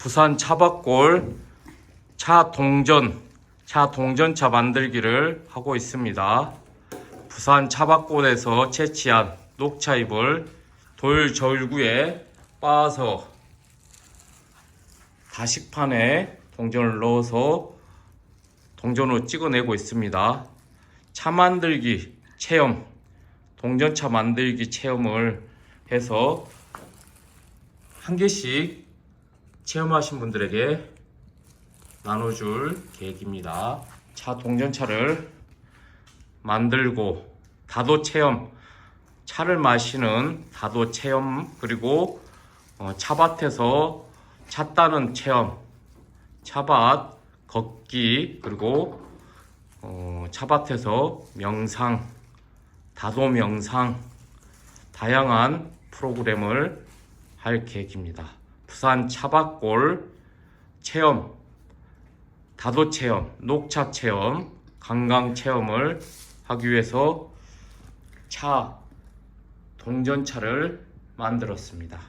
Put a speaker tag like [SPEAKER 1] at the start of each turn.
[SPEAKER 1] 부산 차박골 차 동전 차 동전차 만들기를 하고 있습니다. 부산 차박골에서 채취한 녹차잎을 돌 절구에 빻아서 다식판에 동전을 넣어서 동전으로 찍어내고 있습니다. 차 만들기 체험, 동전차 만들기 체험을 해서 한 개씩 체험하신 분들에게 나눠줄 계획입니다. 차 동전차를 만들고 다도 체험, 차를 마시는 다도 체험 그리고 어, 차밭에서 차 따는 체험, 차밭 걷기 그리고 어, 차밭에서 명상, 다도 명상 다양한 프로그램을 할 계획입니다. 부산 차박골 체험, 다도 체험, 녹차 체험, 관광 체험을 하기 위해서 차 동전차를 만들었습니다.